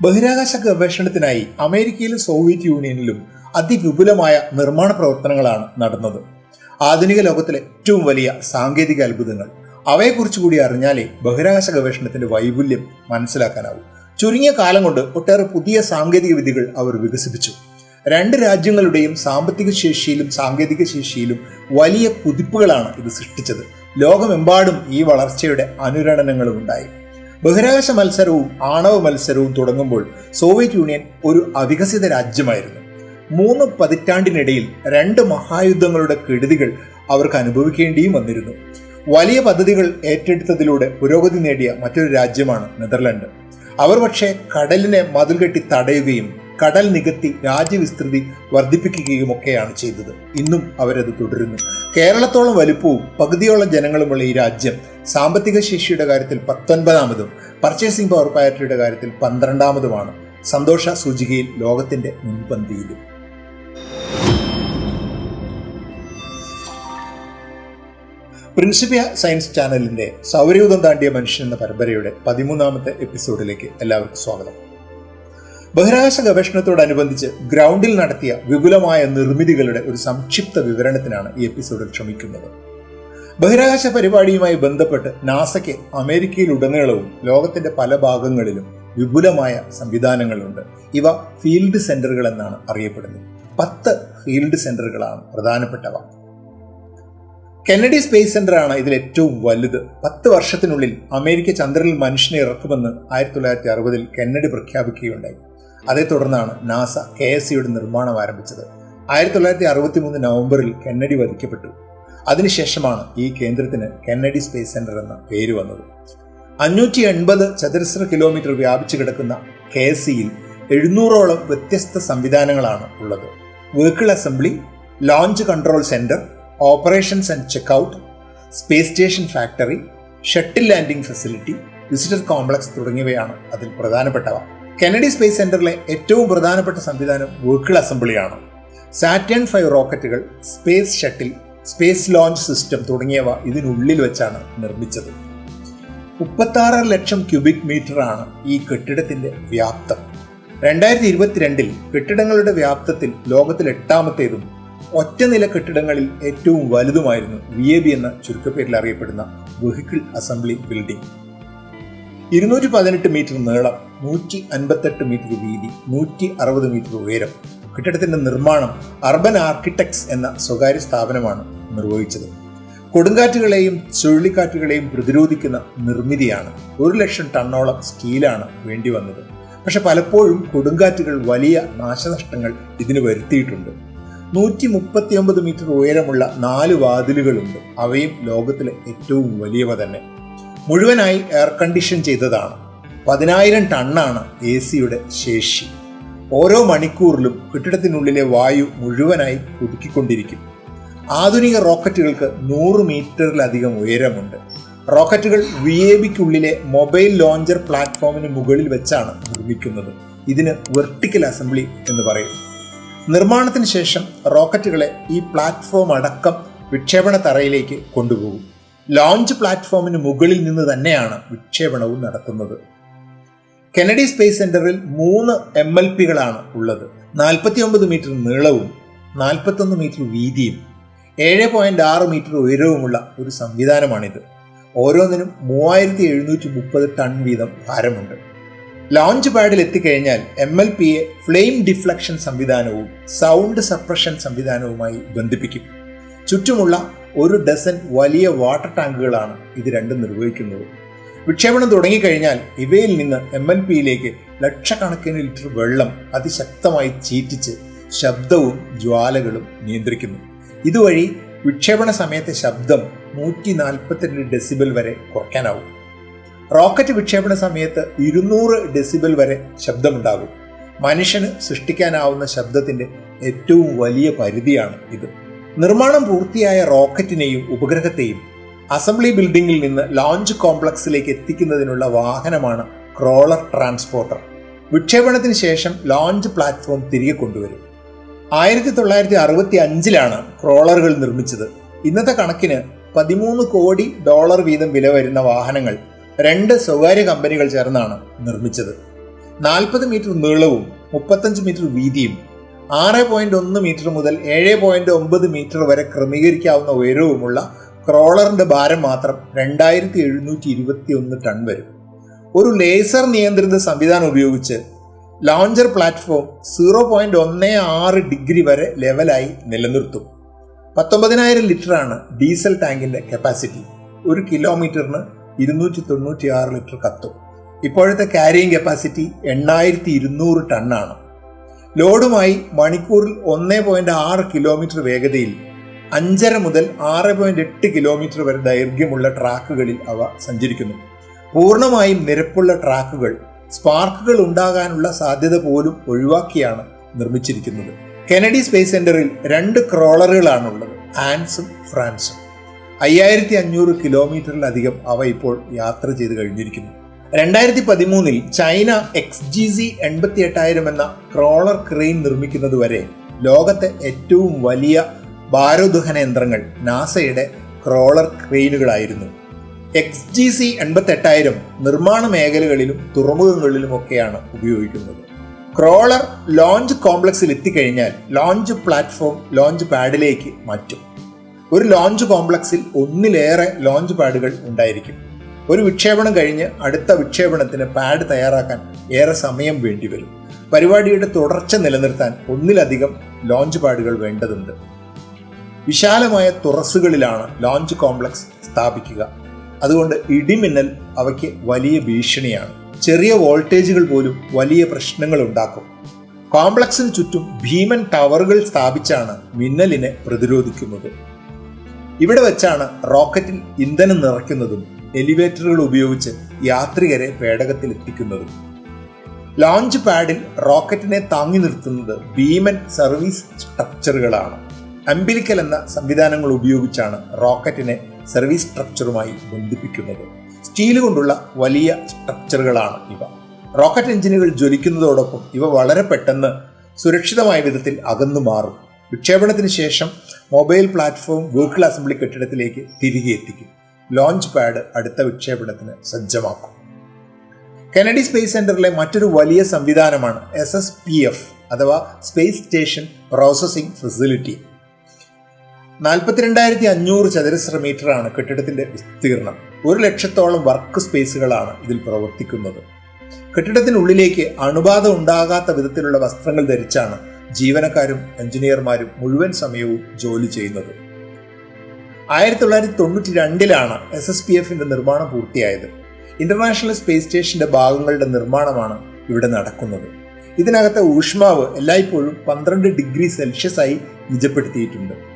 ബഹിരാകാശ ഗവേഷണത്തിനായി അമേരിക്കയിലും സോവിയറ്റ് യൂണിയനിലും അതിവിപുലമായ നിർമ്മാണ പ്രവർത്തനങ്ങളാണ് നടന്നത്. ആധുനിക ലോകത്തിലെ ഏറ്റവും വലിയ സാങ്കേതിക അത്ഭുതങ്ങൾ. അവയെക്കുറിച്ച് കൂടി അറിഞ്ഞാലേ ബഹിരാകാശ ഗവേഷണത്തിന്റെ വൈപുല്യം മനസ്സിലാക്കാനാവൂ. ചുരുങ്ങിയ കാലം കൊണ്ട് ഒട്ടേറെ പുതിയ സാങ്കേതിക വിദ്യകൾ അവർ വികസിപ്പിച്ചു. രണ്ട് രാജ്യങ്ങളുടെയും സാമ്പത്തിക ശേഷിയിലും സാങ്കേതിക ശേഷിയിലും വലിയ കുതിപ്പുകളാണ് ഇത് സൃഷ്ടിച്ചത്. ലോകമെമ്പാടും ഈ വളർച്ചയുടെ അനുരണനങ്ങളും ഉണ്ടായി ബഹിരാകാശ മത്സരവും ആണവ മത്സരവും തുടങ്ങുമ്പോൾ സോവിയറ്റ് യൂണിയൻ ഒരു അവികസിത രാജ്യമായിരുന്നു. മൂന്ന് പതിറ്റാണ്ടിനിടയിൽ രണ്ട് മഹായുദ്ധങ്ങളുടെ കെടുതികൾ അവർക്ക് അനുഭവിക്കേണ്ടിയും വന്നിരുന്നു. വലിയ പദ്ധതികൾ ഏറ്റെടുത്തതിലൂടെ പുരോഗതി നേടിയ മറ്റൊരു രാജ്യമാണ് നെതർലൻഡ്. അവർ പക്ഷേ കടലിനെ മതിൽ കെട്ടി തടയുകയും കടൽ നികത്തി രാജ്യവിസ്തൃതി വർദ്ധിപ്പിക്കുകയുമൊക്കെയാണ് ചെയ്തത്. ഇന്നും അവരത് തുടരുന്നു. കേരളത്തോളം വലുപ്പവും പകുതിയോളം ജനങ്ങളുമുള്ള ഈ രാജ്യം സാമ്പത്തിക ശേഷിയുടെ കാര്യത്തിൽ പത്തൊൻപതാമതും പർച്ചേസിംഗ് പവർ പാരിറ്റിയുടെ കാര്യത്തിൽ പന്ത്രണ്ടാമതുമാണ്. സന്തോഷ സൂചികയിൽ ലോകത്തിന്റെ മുൻപന്തിയിലും. പ്രിൻസിപ്പിയ സയൻസ് ചാനലിന്റെ സൗരയൂഥം താണ്ടിയ മനുഷ്യൻ എന്ന പരമ്പരയുടെ പതിമൂന്നാമത്തെ എപ്പിസോഡിലേക്ക് എല്ലാവർക്കും സ്വാഗതം. ബഹിരാകാശ ഗവേഷണത്തോടനുബന്ധിച്ച് ഗ്രൗണ്ടിൽ നടത്തിയ വിപുലമായ നിർമ്മിതികളുടെ ഒരു സംക്ഷിപ്ത വിവരണത്തിനാണ് ഈ എപ്പിസോഡിൽ ക്ഷമിക്കുന്നത് ബഹിരാകാശ പരിപാടിയുമായി ബന്ധപ്പെട്ട് നാസയ്ക്ക് അമേരിക്കയിലുടനീളവും ലോകത്തിന്റെ പല ഭാഗങ്ങളിലും വിപുലമായ സംവിധാനങ്ങളുണ്ട്. ഇവ ഫീൽഡ് സെന്ററുകൾ എന്നാണ് അറിയപ്പെടുന്നത്. പത്ത് ഫീൽഡ് സെന്ററുകളാണ് പ്രധാനപ്പെട്ടവ. കെന്നഡി സ്പേസ് സെന്ററാണ് ഇതിൽ ഏറ്റവും വലുത്. പത്ത് വർഷത്തിനുള്ളിൽ അമേരിക്ക ചന്ദ്രനിൽ മനുഷ്യനെ ഇറക്കുമെന്ന് ആയിരത്തി തൊള്ളായിരത്തി അറുപതിൽ കെന്നഡി പ്രഖ്യാപിക്കുകയുണ്ടായി. അതേ തുടർന്നാണ് നാസ കെ എസ് സിയുടെ നിർമ്മാണം ആരംഭിച്ചത്. ആയിരത്തി തൊള്ളായിരത്തി അറുപത്തി മൂന്ന് നവംബറിൽ കെന്നഡി വധിക്കപ്പെട്ടു. അതിനുശേഷമാണ് ഈ കേന്ദ്രത്തിന് കെന്നഡി സ്പേസ് സെന്റർ എന്ന പേര് വന്നത്. അഞ്ഞൂറ്റി എൺപത് ചതുരശ്ര കിലോമീറ്റർ വ്യാപിച്ചു കിടക്കുന്ന കെ എസ് സിയിൽ എഴുന്നൂറോളം വ്യത്യസ്ത സംവിധാനങ്ങളാണ് ഉള്ളത്. Vehicle assembly launch control centre operations and checkout space station factory shuttle landing facility visitor complex തുടങ്ങിയവയാണ് അതിൽ പ്രധാനപ്പെട്ടവ. കെനഡി സ്പേസ് സെന്ററിലെ ഏറ്റവും പ്രധാനപ്പെട്ട സംവിധാനം വെഹിക്കിൾ അസംബ്ലിയാണ് Saturn five റോക്കറ്റുകൾ space shuttle space launch system തുടങ്ങിയവ ഇതിനുള്ളിൽ വെച്ചാണ് നിർമ്മിച്ചത്. മുപ്പത്താറ് ലക്ഷം ക്യൂബിക് മീറ്ററാണ് ഈ കെട്ടിടത്തിന്റെ വ്യാപ്തം. രണ്ടായിരത്തി ഇരുപത്തിരണ്ടിൽ കെട്ടിടങ്ങളുടെ വ്യാപ്തത്തിൽ ലോകത്തിൽ എട്ടാമത്തേതും ഒറ്റ നില കെട്ടിടങ്ങളിൽ ഏറ്റവും വലുതുമായിരുന്നു വി എ ബി എന്ന ചുരുക്കപ്പേരിൽ അറിയപ്പെടുന്ന വെഹിക്കിൾ അസംബ്ലി ബിൽഡിംഗ് ഇരുന്നൂറ്റി പതിനെട്ട് മീറ്റർ നീളം നൂറ്റി അൻപത്തെട്ട് മീറ്റർ വീതി നൂറ്റി അറുപത് മീറ്റർ ഉയരം. കെട്ടിടത്തിന്റെ നിർമ്മാണം അർബൻ ആർക്കിടെക്ട്സ് എന്ന സ്വകാര്യ സ്ഥാപനമാണ് നിർവഹിച്ചത്. കൊടുങ്കാറ്റുകളെയും ചുഴലിക്കാറ്റുകളെയും പ്രതിരോധിക്കുന്ന നിർമ്മിതിയാണ്. ഒരു ലക്ഷം ടണ്ണോളം സ്റ്റീലാണ് വേണ്ടി വന്നത്. പക്ഷെ പലപ്പോഴും കൊടുങ്കാറ്റുകൾ വലിയ നാശനഷ്ടങ്ങൾ ഇതിന് വരുത്തിയിട്ടുണ്ട്. നൂറ്റി മുപ്പത്തി ഒമ്പത് മീറ്റർ ഉയരമുള്ള നാല് വാതിലുകളുണ്ട്. അവയും ലോകത്തിലെ ഏറ്റവും വലിയവ തന്നെ. മുഴുവനായി എയർ കണ്ടീഷൻ ചെയ്തതാണ്. പതിനായിരം ടണ്ണാണ് എ സിയുടെ ശേഷി. ഓരോ മണിക്കൂറിലും കെട്ടിടത്തിനുള്ളിലെ വായു മുഴുവനായി പുതുക്കിക്കൊണ്ടിരിക്കും ആധുനിക റോക്കറ്റുകൾക്ക് നൂറ് മീറ്ററിലധികം ഉയരമുണ്ട്. റോക്കറ്റുകൾ വി എ ബിക്കുള്ളിലെ മൊബൈൽ ലോഞ്ചർ പ്ലാറ്റ്ഫോമിന് മുകളിൽ വെച്ചാണ് നിർമ്മിക്കുന്നത്. ഇതിന് വെർട്ടിക്കൽ അസംബ്ലി എന്ന് പറയും. നിർമ്മാണത്തിന് ശേഷം റോക്കറ്റുകളെ ഈ പ്ലാറ്റ്ഫോം അടക്കം വിക്ഷേപണ തറയിലേക്ക് കൊണ്ടുപോകും. ലോഞ്ച് പ്ലാറ്റ്ഫോമിന് മുകളിൽ നിന്ന് തന്നെയാണ് വിക്ഷേപണവും നടത്തുന്നത്. കെനഡി സ്പേസ് സെന്ററിൽ മൂന്ന് എം എൽ പികളാണ് ഉള്ളത്. നാൽപ്പത്തി ഒമ്പത് മീറ്റർ നീളവും നാൽപ്പത്തൊന്ന് മീറ്റർ വീതിയും ഏഴ് പോയിന്റ് ആറ് മീറ്റർ ഉയരവുമുള്ള ഒരു സംവിധാനമാണിത്. ഓരോന്നിനും മൂവായിരത്തി എഴുന്നൂറ്റി മുപ്പത് ടൺ വീതം ഭാരമുണ്ട്. ലോഞ്ച് പാഡിൽ എത്തിക്കഴിഞ്ഞാൽ എം എൽ പിയെ ഫ്ലെയിം ഡിഫ്ലക്ഷൻ സംവിധാനവും സൗണ്ട് സപ്രഷൻ സംവിധാനവുമായി ബന്ധിപ്പിക്കും. ചുറ്റുമുള്ള ഒരു ഡസൻ വലിയ വാട്ടർ ടാങ്കുകളാണ് ഇത് രണ്ടും നിർവഹിക്കുന്നത്. വിക്ഷേപണം തുടങ്ങിക്കഴിഞ്ഞാൽ ഇവയിൽ നിന്ന് എം എൻ പിയിലേക്ക് ലക്ഷക്കണക്കിന് ലിറ്റർ വെള്ളം അതിശക്തമായി ചീറ്റിച്ച് ശബ്ദവും ജ്വാലകളും നിയന്ത്രിക്കുന്നു. ഇതുവഴി വിക്ഷേപണ സമയത്തെ ശബ്ദം നൂറ്റി നാൽപ്പത്തിരണ്ട് ഡെസിബൽ വരെ കുറയ്ക്കാനാവും. റോക്കറ്റ് വിക്ഷേപണ സമയത്ത് ഇരുന്നൂറ് ഡെസിബൽ വരെ ശബ്ദമുണ്ടാകും. മനുഷ്യന് സൃഷ്ടിക്കാനാവുന്ന ശബ്ദത്തിന്റെ ഏറ്റവും വലിയ പരിധിയാണ് ഇത്. നിർമ്മാണം പൂർത്തിയായ റോക്കറ്റിനെയും ഉപഗ്രഹത്തെയും അസംബ്ലി ബിൽഡിംഗിൽ നിന്ന് ലോഞ്ച് കോംപ്ലക്സിലേക്ക് എത്തിക്കുന്നതിനുള്ള വാഹനമാണ് ക്രോളർ ട്രാൻസ്പോർട്ടർ. വിക്ഷേപണത്തിന് ശേഷം ലോഞ്ച് പ്ലാറ്റ്ഫോം തിരികെ കൊണ്ടുവരും. ആയിരത്തി തൊള്ളായിരത്തി അറുപത്തി അഞ്ചിലാണ് ക്രോളറുകൾ നിർമ്മിച്ചത്. ഇന്നത്തെ കണക്കിന് പതിമൂന്ന് കോടി ഡോളർ വീതം വില വരുന്ന വാഹനങ്ങൾ രണ്ട് സ്വകാര്യ കമ്പനികൾ ചേർന്നാണ് നിർമ്മിച്ചത്. നാൽപ്പത് മീറ്റർ നീളവും മുപ്പത്തഞ്ച് മീറ്റർ വീതിയും ആറ് പോയിന്റ് ഒന്ന് മീറ്റർ മുതൽ ഏഴ് പോയിന്റ് ഒമ്പത് മീറ്റർ വരെ ക്രമീകരിക്കാവുന്ന ഉയരവുമുള്ള ക്രോളറിന്റെ ഭാരം മാത്രം രണ്ടായിരത്തി എഴുന്നൂറ്റി ഇരുപത്തി ഒന്ന് ടൺ വരും. ഒരു ലേസർ നിയന്ത്രിത സംവിധാനം ഉപയോഗിച്ച് ലോഞ്ചർ പ്ലാറ്റ്ഫോം സീറോ പോയിന്റ് ഒന്ന് ആറ് ഡിഗ്രി വരെ ലെവലായി നിലനിർത്തും. പത്തൊമ്പതിനായിരം ലിറ്ററാണ് ഡീസൽ ടാങ്കിന്റെ കപ്പാസിറ്റി. ഒരു കിലോമീറ്ററിന് ഇരുന്നൂറ്റി തൊണ്ണൂറ്റി ആറ് ലിറ്റർ കത്തും. ഇപ്പോഴത്തെ കാരിയിങ് കപ്പാസിറ്റി എണ്ണായിരത്തി ഇരുന്നൂറ് ടണ്ണാണ്. ലോഡുമായി മണിക്കൂറിൽ ഒന്ന് പോയിന്റ് ആറ് കിലോമീറ്റർ വേഗതയിൽ അഞ്ചര മുതൽ ആറ് പോയിന്റ് എട്ട് കിലോമീറ്റർ വരെ ദൈർഘ്യമുള്ള ട്രാക്കുകളിൽ അവ സഞ്ചരിക്കുന്നു. പൂർണമായും നിരപ്പുള്ള ട്രാക്കുകൾ സ്പാർക്കുകൾ ഉണ്ടാകാനുള്ള സാധ്യത പോലും ഒഴിവാക്കിയാണ് നിർമ്മിച്ചിരിക്കുന്നത്. കെനഡി സ്പേസ് സെന്ററിൽ രണ്ട് ക്രോളറുകളാണുള്ളത് ആൻസും ഫ്രാൻസും. അയ്യായിരത്തി അഞ്ഞൂറ് കിലോമീറ്ററിലധികം അവ ഇപ്പോൾ യാത്ര ചെയ്ത് കഴിഞ്ഞിരിക്കുന്നു. രണ്ടായിരത്തി പതിമൂന്നിൽ ചൈന എക്സ് ജി സി എൺപത്തി എട്ടായിരം എന്ന ക്രോളർ ക്രെയിൻ നിർമ്മിക്കുന്നതുവരെ ലോകത്തെ ഏറ്റവും വലിയ ഭാരോദ്വഹന യന്ത്രങ്ങൾ നാസയുടെ ക്രോളർ ക്രെയിനുകളായിരുന്നു. എക്സ് ജി സി എൺപത്തി എട്ടായിരം നിർമ്മാണ മേഖലകളിലും തുറമുഖങ്ങളിലുമൊക്കെയാണ് ഉപയോഗിക്കുന്നത്. ക്രോളർ ലോഞ്ച് കോംപ്ലക്സിൽ എത്തിക്കഴിഞ്ഞാൽ ലോഞ്ച് പ്ലാറ്റ്ഫോം ലോഞ്ച് പാഡിലേക്ക് മാറ്റും. ഒരു ലോഞ്ച് കോംപ്ലക്സിൽ ഒന്നിലേറെ ലോഞ്ച് പാഡുകൾ ഉണ്ടായിരിക്കും. ഒരു വിക്ഷേപണം കഴിഞ്ഞ് അടുത്ത വിക്ഷേപണത്തിന് പാഡ് തയ്യാറാക്കാൻ ഏറെ സമയം വേണ്ടിവരും. പരിപാടിയുടെ തുടർച്ച നിലനിർത്താൻ ഒന്നിലധികം ലോഞ്ച് പാഡുകൾ വേണ്ടതുണ്ട്. വിശാലമായ തുറസ്സുകളിലാണ് ലോഞ്ച് കോംപ്ലക്സ് സ്ഥാപിക്കുക. അതുകൊണ്ട് ഇടിമിന്നൽ അവയ്ക്ക് വലിയ ഭീഷണിയാണ്. ചെറിയ വോൾട്ടേജുകൾ പോലും വലിയ പ്രശ്നങ്ങൾ ഉണ്ടാക്കും. കോംപ്ലക്സിന് ചുറ്റും ഭീമൻ ടവറുകൾ സ്ഥാപിച്ചാണ് മിന്നലിനെ പ്രതിരോധിക്കുന്നത്. ഇവിടെ വെച്ചാണ് റോക്കറ്റിൽ ഇന്ധനം നിറയ്ക്കുന്നതും എലിവേറ്ററുകൾ ഉപയോഗിച്ച് യാത്രികരെ പേടകത്തിൽ എത്തിക്കുന്നതും. ലോഞ്ച് പാഡിൽ റോക്കറ്റിനെ താങ്ങി നിർത്തുന്നത് ഭീമൻ സർവീസ് സ്ട്രക്ചറുകളാണ്. അംബിലിക്കൽ എന്ന സംവിധാനങ്ങൾ ഉപയോഗിച്ചാണ് റോക്കറ്റിനെ സർവീസ് സ്ട്രക്ചറുമായി ബന്ധിപ്പിക്കുന്നത്. സ്റ്റീൽ കൊണ്ടുള്ള വലിയ സ്ട്രക്ചറുകളാണ് ഇവ. റോക്കറ്റ് എഞ്ചിനുകൾ ജ്വലിക്കുന്നതോടൊപ്പം ഇവ വളരെ പെട്ടെന്ന് സുരക്ഷിതമായ വിധത്തിൽ അകന്നു മാറും. വിക്ഷേപണത്തിന് ശേഷം മൊബൈൽ പ്ലാറ്റ്ഫോം വെഹിക്കിൾ അസംബ്ലി കെട്ടിടത്തിലേക്ക് തിരികെ എത്തിക്കും. ലോഞ്ച് പാഡ് അടുത്ത വിക്ഷേപണത്തിന് സജ്ജമാക്കും. കെനഡി സ്പേസ് സെന്ററിലെ മറ്റൊരു വലിയ സംവിധാനമാണ് എസ് എസ് പി എഫ് അഥവാ സ്പേസ് സ്റ്റേഷൻ പ്രോസസ്സിംഗ് ഫെസിലിറ്റി. നാൽപ്പത്തിരണ്ടായിരത്തി അഞ്ഞൂറ് ചതുരശ്ര മീറ്ററാണ് കെട്ടിടത്തിന്റെ വിസ്തീർണം. ഒരു ലക്ഷത്തോളം വർക്ക് സ്പേസുകളാണ് ഇതിൽ പ്രവർത്തിക്കുന്നത്. കെട്ടിടത്തിനുള്ളിലേക്ക് അണുബാധ ഉണ്ടാകാത്ത വിധത്തിലുള്ള വസ്ത്രങ്ങൾ ധരിച്ചാണ് ജീവനക്കാരും എഞ്ചിനീയർമാരും മുഴുവൻ സമയവും ജോലി ചെയ്യുന്നത്. ആയിരത്തി തൊള്ളായിരത്തി തൊണ്ണൂറ്റി രണ്ടിലാണ് എസ് എസ് പി എഫിന്റെ നിർമ്മാണം പൂർത്തിയായത്. ഇന്റർനാഷണൽ സ്പേസ് സ്റ്റേഷന്റെ ഭാഗങ്ങളുടെ നിർമ്മാണമാണ് ഇവിടെ നടക്കുന്നത്. ഇതിനകത്തെ ഊഷ്മാവ് എല്ലായ്പ്പോഴും പന്ത്രണ്ട് ഡിഗ്രി സെൽഷ്യസ് ആയി നിജപ്പെടുത്തിയിട്ടുണ്ട്.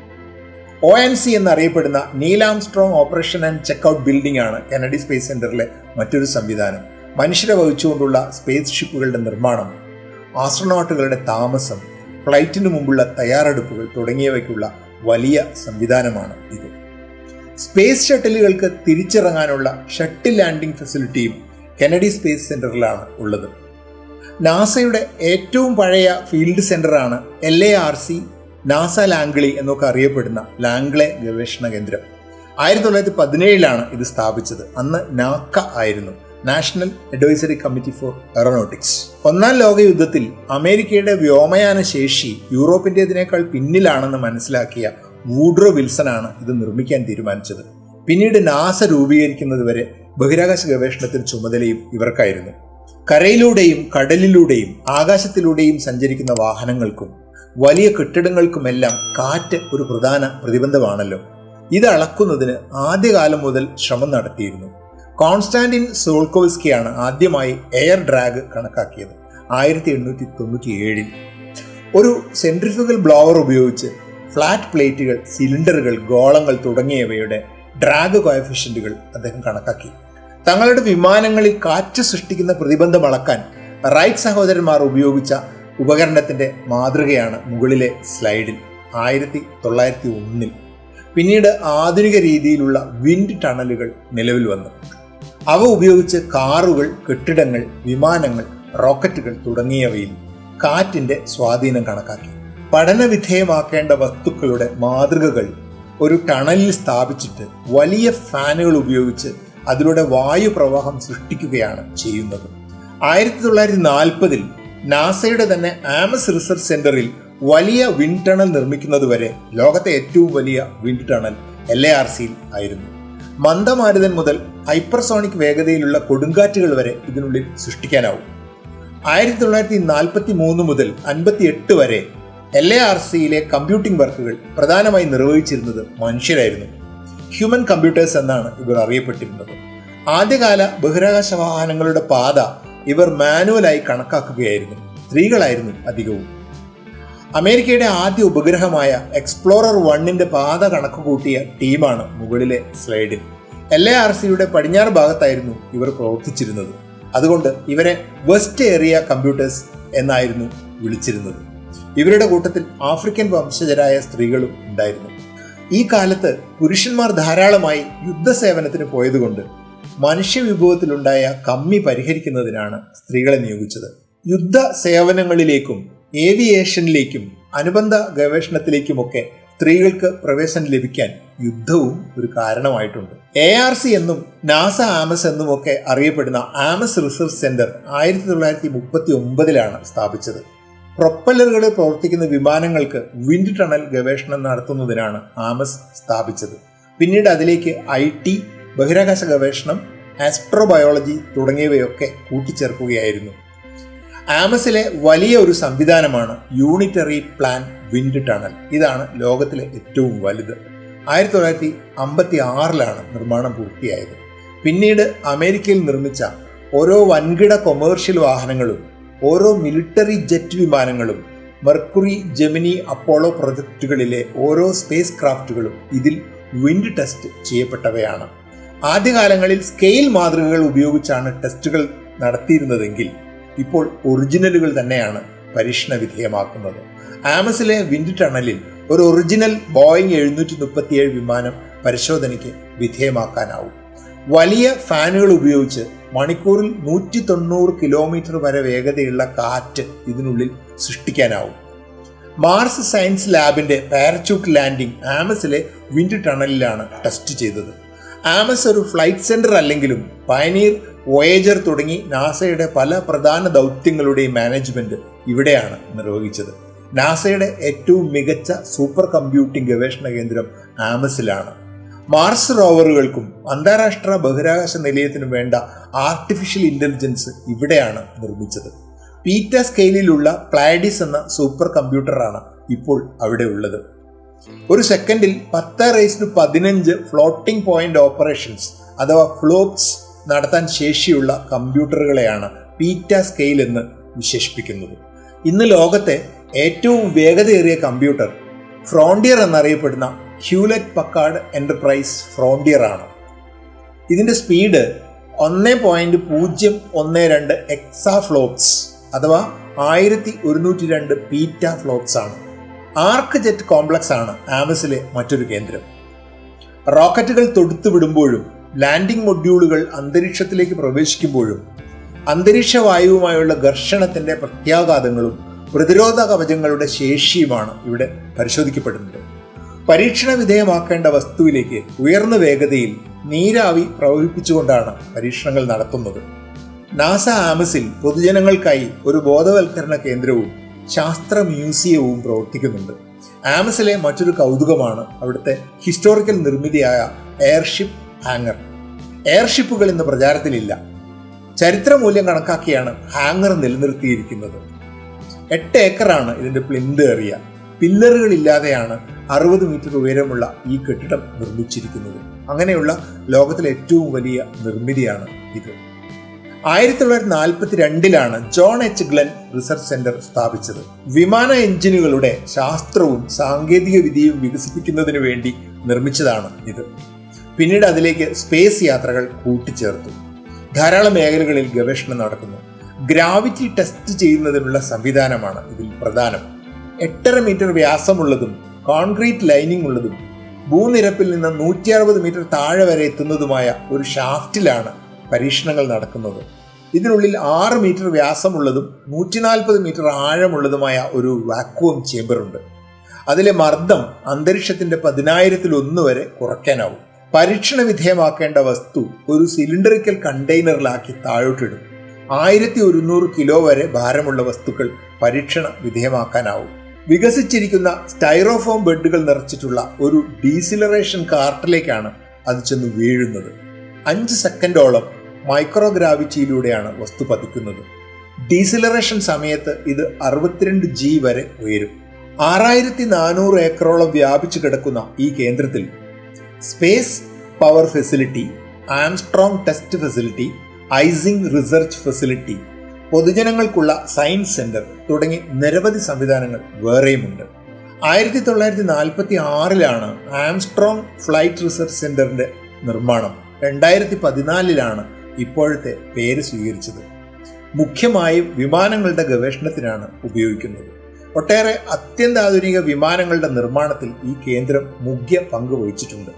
ഒ എൻ സി എന്നറിയപ്പെടുന്ന Neil Armstrong operation and checkout building ആണ് കെനഡി സ്പേസ് സെന്ററിലെ മറ്റൊരു സംവിധാനം. മനുഷ്യരെ വഹിച്ചുകൊണ്ടുള്ള സ്പേസ് ഷിപ്പുകളുടെ നിർമ്മാണം ആസ്ട്രോനോട്ടുകളുടെ താമസം ഫ്ലൈറ്റിന് മുമ്പുള്ള തയ്യാറെടുപ്പുകൾ തുടങ്ങിയവയ്ക്കുള്ള വലിയ സംവിധാനമാണ് ഇത്. സ്പേസ് ഷട്ടിലുകൾക്ക് തിരിച്ചിറങ്ങാനുള്ള ഷട്ടിൽ ലാൻഡിംഗ് ഫെസിലിറ്റിയും കെനഡി സ്പേസ് സെന്ററിലാണ് ഉള്ളത്. നാസയുടെ ഏറ്റവും പഴയ field സെന്ററാണ് L A R C NASA Langley എന്നൊക്കെ അറിയപ്പെടുന്ന ലാംഗ്ലെ ഗവേഷണ കേന്ദ്രം. ആയിരത്തി തൊള്ളായിരത്തി പതിനേഴിലാണ് ഇത് സ്ഥാപിച്ചത്. അന്ന് നാക്ക ആയിരുന്നു. National advisory committee for aeronautics ഒന്നാം ലോക യുദ്ധത്തിൽ അമേരിക്കയുടെ വ്യോമയാന ശേഷി യൂറോപ്പിന്റെതിനേക്കാൾ പിന്നിലാണെന്ന് മനസ്സിലാക്കിയ വൂഡ്രോ വിൽസനാണ് ഇത് നിർമ്മിക്കാൻ തീരുമാനിച്ചത്. പിന്നീട് നാസ രൂപീകരിക്കുന്നതുവരെ ബഹിരാകാശ ഗവേഷണത്തിന് ചുമതലയും ഇവർക്കായിരുന്നു. കരയിലൂടെയും കടലിലൂടെയും ആകാശത്തിലൂടെയും സഞ്ചരിക്കുന്ന വാഹനങ്ങൾക്കും വലിയ കെട്ടിടങ്ങൾക്കുമെല്ലാം കാറ്റ് ഒരു പ്രധാന പ്രതിബന്ധമാണല്ലോ. ഇത് അളക്കുന്നതിന് ആദ്യകാലം മുതൽ ശ്രമം നടത്തിയിരുന്നു. കോൺസ്റ്റാന്റിൻ സോൾക്കോവ്സ്കിയാണ് ആദ്യമായി എയർ ഡ്രാഗ് കണക്കാക്കിയത് ആയിരത്തി എണ്ണൂറ്റി തൊണ്ണൂറ്റി ഏഴിൽ ഒരു സെൻട്രിഫ്യൂഗൽ ബ്ലോവർ ഉപയോഗിച്ച് ഫ്ലാറ്റ് പ്ലേറ്റുകൾ സിലിണ്ടറുകൾ ഗോളങ്ങൾ തുടങ്ങിയവയുടെ ഡ്രാഗ് കോയഫിഷ്യന്റുകൾ അദ്ദേഹം കണക്കാക്കി. തങ്ങളുടെ വിമാനങ്ങളിൽ കാറ്റ് സൃഷ്ടിക്കുന്ന പ്രതിബന്ധം അളക്കാൻ റൈറ്റ് സഹോദരന്മാർ ഉപയോഗിച്ച ഉപകരണത്തിന്റെ മാതൃകയാണ് മുകളിലെ സ്ലൈഡിൽ ആയിരത്തി തൊള്ളായിരത്തി ഒന്നിൽ പിന്നീട് ആധുനിക രീതിയിലുള്ള വിൻഡ് ടണലുകൾ നിലവിൽ വന്നു. അവ ഉപയോഗിച്ച് കാറുകൾ കെട്ടിടങ്ങൾ വിമാനങ്ങൾ റോക്കറ്റുകൾ തുടങ്ങിയവയിൽ കാറ്റിന്റെ സ്വാധീനം കണക്കാക്കി. പഠനവിധേയമാക്കേണ്ട വസ്തുക്കളുടെ മാതൃകകൾ ഒരു ടണലിൽ സ്ഥാപിച്ചിട്ട് വലിയ ഫാനുകൾ ഉപയോഗിച്ച് അതിലൂടെ വായു പ്രവാഹം സൃഷ്ടിക്കുകയാണ് ചെയ്യുന്നത്. ആയിരത്തി തൊള്ളായിരത്തി നാൽപ്പതിൽ നാസയുടെ തന്നെ ആമസ് റിസർച്ച് സെന്ററിൽ വലിയ വിൻഡ് ടണൽ നിർമ്മിക്കുന്നതുവരെ ലോകത്തെ ഏറ്റവും വലിയ wind tunnel L A R സിയിൽ ആയിരുന്നു. മന്ദമാരുതൻ മുതൽ ഹൈപ്പർസോണിക് വേഗതയിലുള്ള കൊടുങ്കാറ്റുകൾ വരെ ഇതിനുള്ളിൽ സൃഷ്ടിക്കാനാവും. ആയിരത്തി തൊള്ളായിരത്തി നാൽപ്പത്തി മൂന്ന് മുതൽ അൻപത്തി എട്ട് വരെ എൽ എ ആർ സിയിലെ കമ്പ്യൂട്ടിംഗ് വർക്കുകൾ പ്രധാനമായി നിർവഹിച്ചിരുന്നത് മനുഷ്യരായിരുന്നു. ഹ്യൂമൻ കമ്പ്യൂട്ടേഴ്സ് എന്നാണ് ഇവർ അറിയപ്പെട്ടിരുന്നത്. ആദ്യകാല ബഹിരാകാശ വാഹനങ്ങളുടെ പാത ഇവർ മാനുവലായി കണക്കാക്കുകയായിരുന്നു. സ്ത്രീകളായിരുന്നു അധികവും. അമേരിക്കയുടെ ആദ്യ ഉപഗ്രഹമായ എക്സ്പ്ലോറർ വണ്ണിന്റെ പാത കണക്കുകൂട്ടിയ ടീമാണ് മുകളിലെ സ്ലൈഡിൽ. എൽ എ ആർ സിയുടെ പടിഞ്ഞാറ് ഭാഗത്തായിരുന്നു ഇവർ പ്രവർത്തിച്ചിരുന്നത്. അതുകൊണ്ട് ഇവരെ വെസ്റ്റ് ഏറിയ കമ്പ്യൂട്ടേഴ്സ് എന്നായിരുന്നു വിളിച്ചിരുന്നത്. ഇവരുടെ കൂട്ടത്തിൽ ആഫ്രിക്കൻ വംശജരായ സ്ത്രീകളും ഉണ്ടായിരുന്നു. ഈ കാലത്ത് പുരുഷന്മാർ ധാരാളമായി യുദ്ധസേവനത്തിന് പോയതുകൊണ്ട് മനുഷ്യവിഭവത്തിലുണ്ടായ കമ്മി പരിഹരിക്കുന്നതിനാണ് സ്ത്രീകളെ നിയോഗിച്ചത്. യുദ്ധ സേവനങ്ങളിലേക്കും ഏവിയേഷനിലേക്കും അനുബന്ധ ഗവേഷണത്തിലേക്കുമൊക്കെ സ്ത്രീകൾക്ക് പ്രവേശനം ലഭിക്കാൻ യുദ്ധവും ഒരു കാരണമായിട്ടുണ്ട്. എ ആർ സി എന്നും നാസ ആമസ് എന്നും ഒക്കെ അറിയപ്പെടുന്ന ആമസ് റിസർച്ച് സെന്റർ ആയിരത്തി തൊള്ളായിരത്തി മുപ്പത്തി ഒമ്പതിലാണ് സ്ഥാപിച്ചത്. പ്രൊപ്പല്ലറുകളിൽ പ്രവർത്തിക്കുന്ന വിമാനങ്ങൾക്ക് വിൻഡ് ടണൽ ഗവേഷണം നടത്തുന്നതിനാണ് ആമസ് സ്ഥാപിച്ചത്. പിന്നീട് അതിലേക്ക് ഐ ടി ബഹിരാകാശ ഗവേഷണം ആസ്ട്രോബയോളജി തുടങ്ങിയവയൊക്കെ കൂട്ടിച്ചേർക്കുകയായിരുന്നു. ആമസിലെ വലിയ ഒരു സംവിധാനമാണ് യൂണിറ്ററി പ്ലാൻ വിൻഡ് ടണൽ ഇതാണ് ലോകത്തിലെ ഏറ്റവും വലുത്. ആയിരത്തി തൊള്ളായിരത്തി അമ്പത്തി ആറിലാണ് നിർമ്മാണം പൂർത്തിയായത്. പിന്നീട് അമേരിക്കയിൽ നിർമ്മിച്ച ഓരോ വൻകിട കൊമേഴ്ഷ്യൽ വാഹനങ്ങളും ഓരോ മിലിറ്ററി ജെറ്റ് വിമാനങ്ങളും മെർക്കുറി ജെമിനി അപ്പോളോ പ്രൊജക്റ്റുകളിലെ ഓരോ സ്പേസ് ക്രാഫ്റ്റുകളും ഇതിൽ വിൻഡ് ടെസ്റ്റ് ചെയ്യപ്പെട്ടവയാണ്. ആദ്യകാലങ്ങളിൽ സ്കെയിൽ മാതൃകകൾ ഉപയോഗിച്ചാണ് ടെസ്റ്റുകൾ നടത്തിയിരുന്നതെങ്കിൽ ഇപ്പോൾ ഒറിജിനലുകൾ തന്നെയാണ് പരീക്ഷണ വിധേയമാക്കുന്നത്. ആമസിലെ വിൻഡ് ടണലിൽ ഒരു ഒറിജിനൽ ബോയിങ് എഴുന്നൂറ്റി മുപ്പത്തിയേഴ് വിമാനം പരിശോധനയ്ക്ക് വിധേയമാക്കാനാവും. വലിയ ഫാനുകൾ ഉപയോഗിച്ച് മണിക്കൂറിൽ നൂറ്റി തൊണ്ണൂറ് കിലോമീറ്റർ വരെ വേഗതയുള്ള കാറ്റ് ഇതിനുള്ളിൽ സൃഷ്ടിക്കാനാവും. മാർസ് സയൻസ് ലാബിന്റെ പാരച്യൂട്ട് ലാൻഡിംഗ് ആമസിലെ വിൻഡ് ടണലിലാണ് ടെസ്റ്റ് ചെയ്തത്. ആമസ് ഒരു ഫ്ലൈറ്റ് സെന്റർ അല്ലെങ്കിലും പയനീർ വോയേജർ തുടങ്ങി നാസയുടെ പല പ്രധാന ദൗത്യങ്ങളുടെയും മാനേജ്മെന്റ് ഇവിടെയാണ് നിർവഹിച്ചത്. നാസയുടെ ഏറ്റവും മികച്ച സൂപ്പർ കമ്പ്യൂട്ടിംഗ് ഗവേഷണ കേന്ദ്രം ആമസിലാണ്. മാർസ് റോവറുകൾക്കും അന്താരാഷ്ട്ര ബഹിരാകാശ നിലയത്തിനും വേണ്ട ആർട്ടിഫിഷ്യൽ ഇന്റലിജൻസ് ഇവിടെയാണ് നിർമ്മിച്ചത്. പീറ്റ സ്കെയിലിലുള്ള പ്ലാഡിസ് എന്ന സൂപ്പർ കമ്പ്യൂട്ടറാണ് ഇപ്പോൾ അവിടെ ഉള്ളത് ഒരു സെക്കൻഡിൽ പത്ത് റേസിന് പതിനഞ്ച് ഫ്ലോട്ടിംഗ് പോയിന്റ് ഓപ്പറേഷൻസ് അഥവാ ഫ്ലോപ്സ് നടത്താൻ ശേഷിയുള്ള കമ്പ്യൂട്ടറുകളെയാണ് പീറ്റ സ്കെയിൽ എന്ന് വിശേഷിപ്പിക്കുന്നത്. ഇന്ന് ലോകത്തെ ഏറ്റവും വേഗതയേറിയ കമ്പ്യൂട്ടർ ഫ്രോണ്ടിയർ എന്നറിയപ്പെടുന്ന ഹ്യൂലറ്റ് പക്കാർഡ് എന്റർപ്രൈസ് ഫ്രോണ്ടിയർ ആണ്. ഇതിന്റെ സ്പീഡ് ഒന്ന് പോയിന്റ് പൂജ്യം ഒന്ന് രണ്ട് എക്സാ ഫ്ലോപ്സ് അഥവാ ആയിരത്തി ഒരുന്നൂറ്റി രണ്ട് പീറ്റ ഫ്ലോപ്സ് ആണ്. ആർക്ക് ജെറ്റ് കോംപ്ലക്സ് ആണ് ആമസിലെ മറ്റൊരു കേന്ദ്രം. റോക്കറ്റുകൾ തൊടുത്തു വിടുമ്പോഴും ലാൻഡിംഗ് മൊഡ്യൂളുകൾ അന്തരീക്ഷത്തിലേക്ക് പ്രവേശിക്കുമ്പോഴും അന്തരീക്ഷ വായുവുമായുള്ള ഘർഷണത്തിന്റെ പ്രത്യാഘാതങ്ങളും പ്രതിരോധ കവചങ്ങളുടെ ശേഷിയുമാണ് ഇവിടെ പരിശോധിക്കപ്പെടുന്നത്. പരീക്ഷണ വിധേയമാക്കേണ്ട വസ്തുവിലേക്ക് ഉയർന്ന വേഗതയിൽ നീരാവി പ്രവഹിപ്പിച്ചുകൊണ്ടാണ് പരീക്ഷണങ്ങൾ നടത്തുന്നത്. നാസ ആമസിൽ പൊതുജനങ്ങൾക്കായി ഒരു ബോധവൽക്കരണ കേന്ദ്രവും ശാസ്ത്ര മ്യൂസിയവും പ്രവർത്തിക്കുന്നുണ്ട്. ആമസിലെ മറ്റൊരു കൗതുകമാണ് അവിടുത്തെ ഹിസ്റ്റോറിക്കൽ നിർമ്മിതിയായ എയർഷിപ്പ് ഹാങ്ങർ എയർഷിപ്പുകൾ ഇന്ന് പ്രചാരത്തിലില്ല. ചരിത്രമൂല്യം കണക്കാക്കിയാണ് ഹാങ്ങർ നിലനിർത്തിയിരിക്കുന്നത്. എട്ട് ഏക്കറാണ് ഇതിന്റെ പ്ലിന്ത് ഏറിയ പില്ലറുകളില്ലാതെയാണ് അറുപത് മീറ്റർ ഉയരമുള്ള ഈ കെട്ടിടം നിർമ്മിച്ചിരിക്കുന്നത്. അങ്ങനെയുള്ള ലോകത്തിലെ ഏറ്റവും വലിയ നിർമ്മിതിയാണ് ഇത്. ആയിരത്തി തൊള്ളായിരത്തി നാൽപ്പത്തി രണ്ടിലാണ് John H Glenn research centre സ്ഥാപിച്ചത്. വിമാന എഞ്ചിനുകളുടെ ശാസ്ത്രവും സാങ്കേതിക വിദ്യയും വികസിപ്പിക്കുന്നതിന് വേണ്ടി നിർമ്മിച്ചതാണ് ഇത്. പിന്നീട് അതിലേക്ക് സ്പേസ് യാത്രകൾ കൂട്ടിച്ചേർത്തു. ധാരാളം മേഖലകളിൽ ഗവേഷണം നടക്കുന്നു. ഗ്രാവിറ്റി ടെസ്റ്റ് ചെയ്യുന്നതിനുള്ള സംവിധാനമാണ് ഇതിൽ പ്രധാനം. എട്ടര മീറ്റർ വ്യാസമുള്ളതും കോൺക്രീറ്റ് ലൈനിംഗ് ഉള്ളതും ഭൂനിരപ്പിൽ നിന്ന് നൂറ്റി അറുപത് മീറ്റർ താഴെ വരെ എത്തുന്നതുമായ ഒരു ഷാഫ്റ്റിലാണ് പരീക്ഷണങ്ങൾ നടക്കുന്നത്. ഇതിനുള്ളിൽ ആറ് മീറ്റർ വ്യാസമുള്ളതും നൂറ്റി നാൽപ്പത് മീറ്റർ ആഴമുള്ളതുമായ ഒരു വാക്വം ചേമ്പറുണ്ട് അതിലെ മർദ്ദം അന്തരീക്ഷത്തിന്റെ പതിനായിരത്തിൽ ഒന്ന് വരെ കുറയ്ക്കാനാവും. പരീക്ഷണ വിധേയമാക്കേണ്ട വസ്തു ഒരു സിലിണ്ടറിക്കൽ കണ്ടെയ്നറിലാക്കി താഴോട്ടിടും. ആയിരത്തി ഒരുന്നൂറ് കിലോ വരെ ഭാരമുള്ള വസ്തുക്കൾ പരീക്ഷണ വിധേയമാക്കാനാവും. വികസിച്ചിരിക്കുന്ന സ്റ്റൈറോഫോം ബെഡുകൾ നിറച്ചിട്ടുള്ള ഒരു ഡീസിലറേഷൻ കാർട്ടിലേക്കാണ് അത് ചെന്ന് വീഴുന്നത്. അഞ്ച് സെക്കൻഡോളം മൈക്രോഗ്രാവിറ്റിയിലൂടെയാണ് വസ്തു പതിക്കുന്നത്. ഡീസിലറേഷൻ സമയത്ത് ഇത് അറുപത്തിരണ്ട് ജി വരെ ഉയരും. ആറായിരത്തി നാനൂറ് ഏക്കറോളം വ്യാപിച്ചു കിടക്കുന്ന ഈ കേന്ദ്രത്തിൽ space power facility Armstrong test facility icing research facility പൊതുജനങ്ങൾക്കുള്ള science centre തുടങ്ങി നിരവധി സംവിധാനങ്ങൾ വേറെയുമുണ്ട്. ആയിരത്തി തൊള്ളായിരത്തി നാൽപ്പത്തി ആറിലാണ് ആംസ്ട്രോങ് ഫ്ലൈറ്റ് റിസർച്ച് സെന്ററിന്റെ നിർമ്മാണം. രണ്ടായിരത്തി പതിനാലിലാണ് ഇപ്പോഴത്തെ പേര് സ്വീകരിച്ചത്. മുഖ്യമായും വിമാനങ്ങളുടെ ഗവേഷണത്തിനാണ് ഉപയോഗിക്കുന്നത്. ഒട്ടേറെ അത്യന്താധുനിക വിമാനങ്ങളുടെ നിർമ്മാണത്തിൽ ഈ കേന്ദ്രം മുഖ്യ പങ്ക് വഹിച്ചിട്ടുണ്ട്.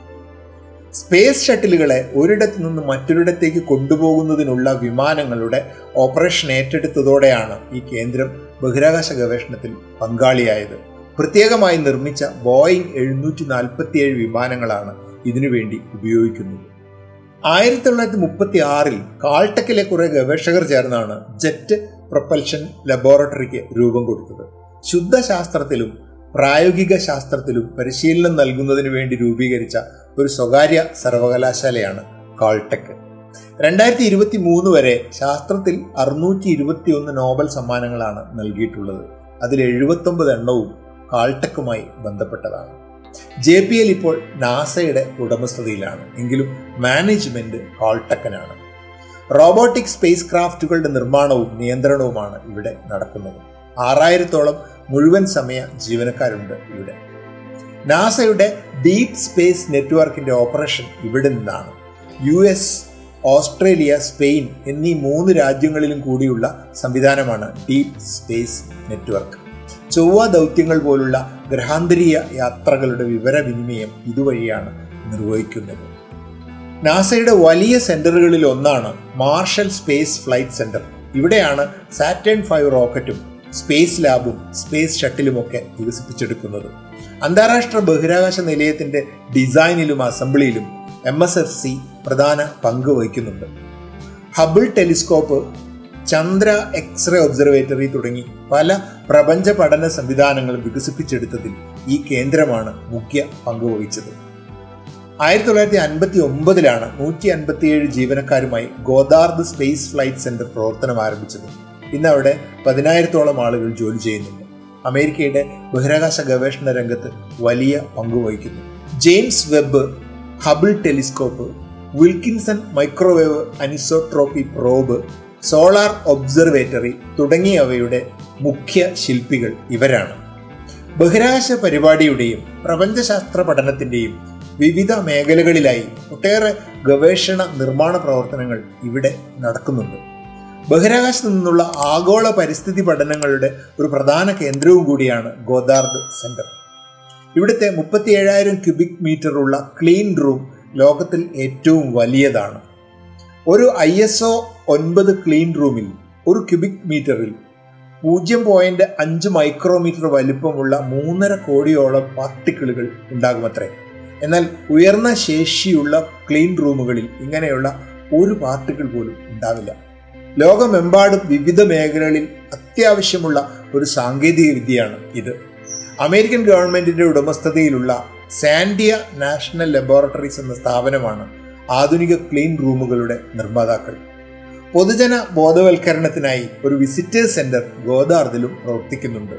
സ്പേസ് ഷട്ടിലുകളെ ഒരിടത്തു നിന്ന് മറ്റൊരിടത്തേക്ക് കൊണ്ടുപോകുന്നതിനുള്ള വിമാനങ്ങളുടെ ഓപ്പറേഷൻ ഏറ്റെടുത്തതോടെയാണ് ഈ കേന്ദ്രം ബഹിരാകാശ ഗവേഷണത്തിൽ പങ്കാളിയായത്. പ്രത്യേകമായി നിർമ്മിച്ച ബോയിങ് എഴുന്നൂറ്റി നാൽപ്പത്തിയേഴ് വിമാനങ്ങളാണ് ഇതിനുവേണ്ടി ഉപയോഗിക്കുന്നത്. ആയിരത്തി തൊള്ളായിരത്തി മുപ്പത്തി ആറിൽ കാൾടെക്കിലെ കുറെ ഗവേഷകർ ചേർന്നാണ് ജെറ്റ് പ്രൊപ്പൽഷൻ ലബോറട്ടറിക്ക് രൂപം കൊടുത്തത്. ശുദ്ധശാസ്ത്രത്തിലും പ്രായോഗിക ശാസ്ത്രത്തിലും പരിശീലനം നൽകുന്നതിന് വേണ്ടി രൂപീകരിച്ച ഒരു സ്വകാര്യ സർവകലാശാലയാണ് കാൾടെക്. രണ്ടായിരത്തി ഇരുപത്തി മൂന്ന് വരെ ശാസ്ത്രത്തിൽ അറുന്നൂറ്റി ഇരുപത്തി ഒന്ന് നോബൽ സമ്മാനങ്ങളാണ് നൽകിയിട്ടുള്ളത്. അതിൽ എഴുപത്തൊമ്പത് എണ്ണവും കാൾടെക്കുമായി ബന്ധപ്പെട്ടതാണ്. ജെ പി എൽ ഇപ്പോൾ നാസയുടെ ഉടമസ്ഥതയിലാണ് എങ്കിലും മാനേജ്മെന്റ് ഹാൾട്ടക്കനാണ് റോബോട്ടിക് സ്പേസ് ക്രാഫ്റ്റുകളുടെ നിർമ്മാണവും നിയന്ത്രണവുമാണ് ഇവിടെ നടക്കുന്നത്. ആറായിരത്തോളം മുഴുവൻ സമയ ജീവനക്കാരുണ്ട് ഇവിടെ. നാസയുടെ ഡീപ് സ്പേസ് നെറ്റ്വർക്കിന്റെ ഓപ്പറേഷൻ ഇവിടെ നിന്നാണ്. യു എസ് ഓസ്ട്രേലിയ സ്പെയിൻ എന്നീ മൂന്ന് രാജ്യങ്ങളിലും കൂടിയുള്ള സംവിധാനമാണ് ഡീപ് സ്പേസ് നെറ്റ്വർക്ക്. ചൊവ്വ ദൗത്യങ്ങൾ പോലുള്ള ഗ്രഹാന്തരീയ യാത്രകളുടെ വിവരവിനിമയം ഇതുവഴിയാണ് നിർവഹിക്കുന്നത്. നാസയുടെ വലിയ സെന്ററുകളിൽ ഒന്നാണ് മാർഷൽ സ്പേസ് ഫ്ലൈറ്റ് സെന്റർ. ഇവിടെയാണ് സാറ്റേൺ ഫൈവ് റോക്കറ്റും സ്പേസ് ലാബും സ്പേസ് ഷട്ടിലുമൊക്കെ വികസിപ്പിച്ചെടുക്കുന്നത്. അന്താരാഷ്ട്ര ബഹിരാകാശ നിലയത്തിന്റെ ഡിസൈനിലും അസംബ്ലിയിലും എം എസ് എഫ് സി പ്രധാന പങ്ക് വഹിക്കുന്നുണ്ട്. Hubble telescope Chandra X-ray observatory തുടങ്ങി പല പ്രപഞ്ച പഠന സംവിധാനങ്ങൾ വികസിപ്പിച്ചെടുത്തതിൽ ഈ കേന്ദ്രമാണ് മുഖ്യ പങ്കുവഹിച്ചത് ആയിരത്തി തൊള്ളായിരത്തി അൻപത്തി ഒമ്പതിലാണ് നൂറ്റി അൻപത്തിയേഴ് ജീവനക്കാരുമായി ഗോദാർദ് സ്പേസ് ഫ്ലൈറ്റ് സെന്റർ പ്രവർത്തനം ആരംഭിച്ചത്. ഇന്ന് അവിടെ പതിനായിരത്തോളം ആളുകൾ ജോലി ചെയ്യുന്നുണ്ട്. അമേരിക്കയുടെ ബഹിരാകാശ ഗവേഷണ രംഗത്ത് വലിയ പങ്കുവഹിക്കുന്നു James Webb Hubble telescope Wilkinson microwave anisotropy probe solar observatory തുടങ്ങിയവയുടെ മുഖ്യ ശില്പികൾ ഇവരാണ്. ബഹിരാകാശ പരിപാടിയുടെയും പ്രപഞ്ചശാസ്ത്ര പഠനത്തിന്റെയും വിവിധ മേഖലകളിലായി ഒട്ടേറെ ഗവേഷണ നിർമ്മാണ പ്രവർത്തനങ്ങൾ ഇവിടെ നടക്കുന്നുണ്ട്. ബഹിരാകാശത്ത് നിന്നുള്ള ആഗോള പരിസ്ഥിതി പഠനങ്ങളുടെ ഒരു പ്രധാന കേന്ദ്രവും കൂടിയാണ് ഗോദാർദ് സെന്റർ. ഇവിടുത്തെ മുപ്പത്തി ഏഴായിരം ക്യൂബിക് മീറ്റർ ഉള്ള ക്ലീൻ റൂം ലോകത്തിൽ ഏറ്റവും വലിയതാണ്. ഒരു ഐ എസ് ഒ ഒൻപത് ക്ലീൻ റൂമിൽ ഒരു ക്യൂബിക് മീറ്ററിൽ പൂജ്യം പോയിന്റ് അഞ്ച് മൈക്രോമീറ്റർ വലിപ്പമുള്ള മൂന്നര കോടിയോളം പാർട്ടിക്കിളുകൾ ഉണ്ടാകുമത്രേ. എന്നാൽ ഉയർന്ന ശേഷിയുള്ള ക്ലീൻ റൂമുകളിൽ ഇങ്ങനെയുള്ള ഒരു പാർട്ടിക്കിൾ പോലും ഉണ്ടാവില്ല. ലോകമെമ്പാടും വിവിധ മേഖലകളിൽ അത്യാവശ്യമുള്ള ഒരു സാങ്കേതിക വിദ്യയാണ് ഇത്. അമേരിക്കൻ ഗവൺമെന്റിന്റെ ഉടമസ്ഥതയിലുള്ള സാൻഡിയ നാഷണൽ ലബോറട്ടറീസ് എന്ന സ്ഥാപനമാണ് ആധുനിക ക്ലീൻ റൂമുകളുടെ നിർമ്മാതാക്കൾ. പൊതുജന ബോധവൽക്കരണത്തിനായി ഒരു വിസിറ്റേഴ്സ് സെന്റർ ഗോദാർദിലും പ്രവർത്തിക്കുന്നുണ്ട്.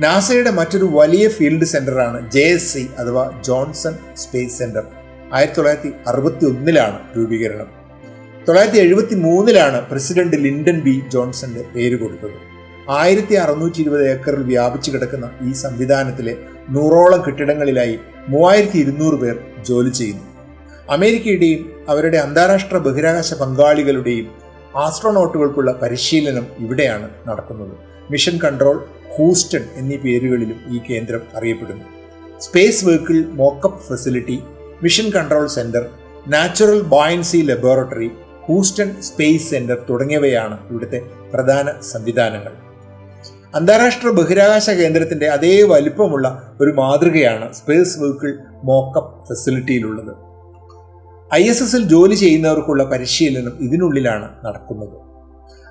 നാസയുടെ മറ്റൊരു വലിയ ഫീൽഡ് സെന്ററാണ് ജെ എസ് സി അഥവാ ജോൺസൺ സ്പേസ് സെന്റർ. ആയിരത്തി തൊള്ളായിരത്തി അറുപത്തി ഒന്നിലാണ് രൂപീകരണം. തൊള്ളായിരത്തി എഴുപത്തി മൂന്നിലാണ് പ്രസിഡന്റ് ലിൻഡൻ ബി ജോൺസന്റെ പേര് കൊടുത്തത്. ആയിരത്തി അറുന്നൂറ്റി ഇരുപത് ഏക്കറിൽ വ്യാപിച്ചു കിടക്കുന്ന ഈ സംവിധാനത്തിലെ നൂറോളം കെട്ടിടങ്ങളിലായി മൂവായിരത്തി ഇരുന്നൂറ് പേർ ജോലി ചെയ്യുന്നു. അമേരിക്കയുടെയും അവരുടെ അന്താരാഷ്ട്ര ബഹിരാകാശ പങ്കാളികളുടെയും ആസ്ട്രോനോട്ടുകൾക്കുള്ള പരിശീലനം ഇവിടെയാണ് നടക്കുന്നത്. മിഷൻ കൺട്രോൾ ഹൂസ്റ്റൺ എന്നീ പേരുകളിലും ഈ കേന്ദ്രം അറിയപ്പെടുന്നു. Space vehicle mockup facility mission control centre natural buoyancy laboratory Houston space centre തുടങ്ങിയവയാണ് ഇവിടുത്തെ പ്രധാന സംവിധാനങ്ങൾ. അന്താരാഷ്ട്ര ബഹിരാകാശ കേന്ദ്രത്തിന്റെ അതേ വലിപ്പമുള്ള ഒരു മാതൃകയാണ് സ്പേസ് വെഹിക്കിൾ മോക്കപ്പ് ഫെസിലിറ്റിയിലുള്ളത്. ഐ എസ് എസിൽ ജോലി ചെയ്യുന്നവർക്കുള്ള പരിശീലനം ഇതിനുള്ളിലാണ് നടക്കുന്നത്.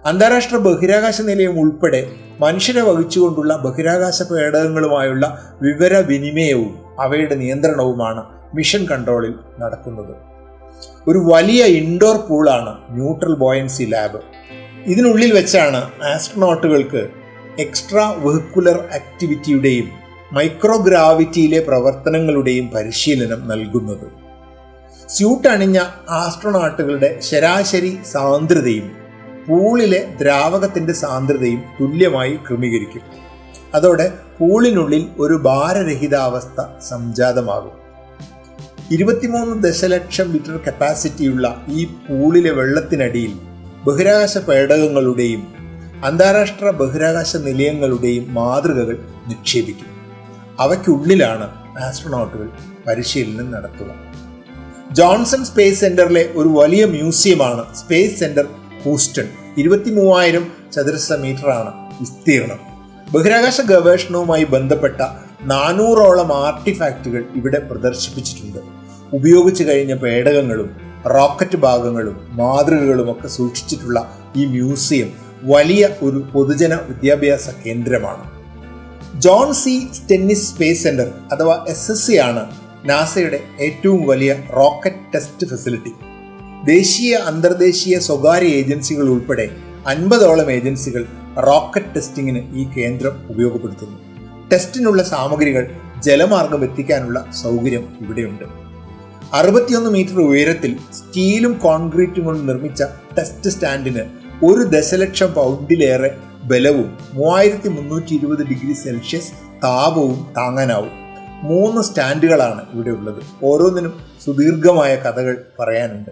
അന്താരാഷ്ട്ര ബഹിരാകാശ നിലയം ഉൾപ്പെടെ മനുഷ്യരെ വഹിച്ചുകൊണ്ടുള്ള ബഹിരാകാശ പേടകങ്ങളുമായുള്ള വിവരവിനിമയവും അവയുടെ നിയന്ത്രണവുമാണ് മിഷൻ കൺട്രോളിൽ നടക്കുന്നത്. ഒരു വലിയ ഇൻഡോർ പൂളാണ് ന്യൂട്രൽ ബോയൻസി ലാബ്. ഇതിനുള്ളിൽ വെച്ചാണ് ആസ്ട്രോണോട്ടുകൾക്ക് എക്സ്ട്രാ വെഹിക്കുലർ ആക്ടിവിറ്റിയുടെയും മൈക്രോഗ്രാവിറ്റിയിലെ പ്രവർത്തനങ്ങളുടെയും പരിശീലനം നൽകുന്നത്. സ്യൂട്ട് അണിഞ്ഞ ആസ്ട്രോനാട്ടുകളുടെ ശരാശരി സാന്ദ്രതയും പൂളിലെ ദ്രാവകത്തിന്റെ സാന്ദ്രതയും തുല്യമായി ക്രമീകരിക്കും. അതോടെ പൂളിനുള്ളിൽ ഒരു ഭാരരഹിതാവസ്ഥ സംജാതമാകും. ഇരുപത്തിമൂന്ന് ദശലക്ഷം ലിറ്റർ കപ്പാസിറ്റിയുള്ള ഈ പൂളിലെ വെള്ളത്തിനടിയിൽ ബഹിരാകാശ പേടകങ്ങളുടെയും അന്താരാഷ്ട്ര ബഹിരാകാശ നിലയങ്ങളുടെയും മാതൃകകൾ നിക്ഷേപിക്കും. അവയ്ക്കുള്ളിലാണ് ആസ്ട്രോണോട്ടുകൾ പരിശീലനം നടത്തുക. ജോൺസൺ സ്പേസ് സെന്ററിലെ ഒരു വലിയ മ്യൂസിയമാണ് സ്പേസ് സെന്റർ ഹൂസ്റ്റൺ. ഇരുപത്തി മൂവായിരം ചതുരശ്ര മീറ്ററാണ് വിസ്തീർണം. ബഹിരാകാശ ഗവേഷണവുമായി ബന്ധപ്പെട്ട നാനൂറോളം ആർട്ടിഫാക്റ്റുകൾ ഇവിടെ പ്രദർശിപ്പിച്ചിട്ടുണ്ട്. ഉപയോഗിച്ചു കഴിഞ്ഞ പേടകങ്ങളും റോക്കറ്റ് ഭാഗങ്ങളും മാതൃകകളും ഒക്കെ സൂക്ഷിച്ചിട്ടുള്ള ഈ മ്യൂസിയം വലിയ ഒരു പൊതുജന വിദ്യാഭ്യാസ കേന്ദ്രമാണ്. John C Stennis space centre അഥവാ എസ് എസ് സി ആണ് നാസയുടെ ഏറ്റവും വലിയ റോക്കറ്റ് ടെസ്റ്റ് ഫെസിലിറ്റി. ദേശീയ അന്തർദേശീയ സ്വകാര്യ ഏജൻസികൾ ഉൾപ്പെടെ അൻപതോളം ഏജൻസികൾ റോക്കറ്റ് ടെസ്റ്റിങ്ങിന് ഈ കേന്ദ്രം ഉപയോഗപ്പെടുത്തുന്നു. ടെസ്റ്റിനുള്ള സാമഗ്രികൾ ജലമാർഗം എത്തിക്കാനുള്ള സൗകര്യം ഇവിടെയുണ്ട്. അറുപത്തിയൊന്ന് മീറ്റർ ഉയരത്തിൽ സ്റ്റീലും കോൺക്രീറ്റും കൊണ്ട് നിർമ്മിച്ച ടെസ്റ്റ് സ്റ്റാൻഡിന് ഒരു ദശലക്ഷം പൗണ്ടിലേറെ ബലവും മൂവായിരത്തി മുന്നൂറ്റി ഇരുപത് ഡിഗ്രി സെൽഷ്യസ് താപവും താങ്ങാനാവും. മൂന്ന് സ്റ്റാൻഡുകളാണ് ഇവിടെ ഉള്ളത്. ഓരോന്നിനും സുദീർഘമായ കഥകൾ പറയാനുണ്ട്.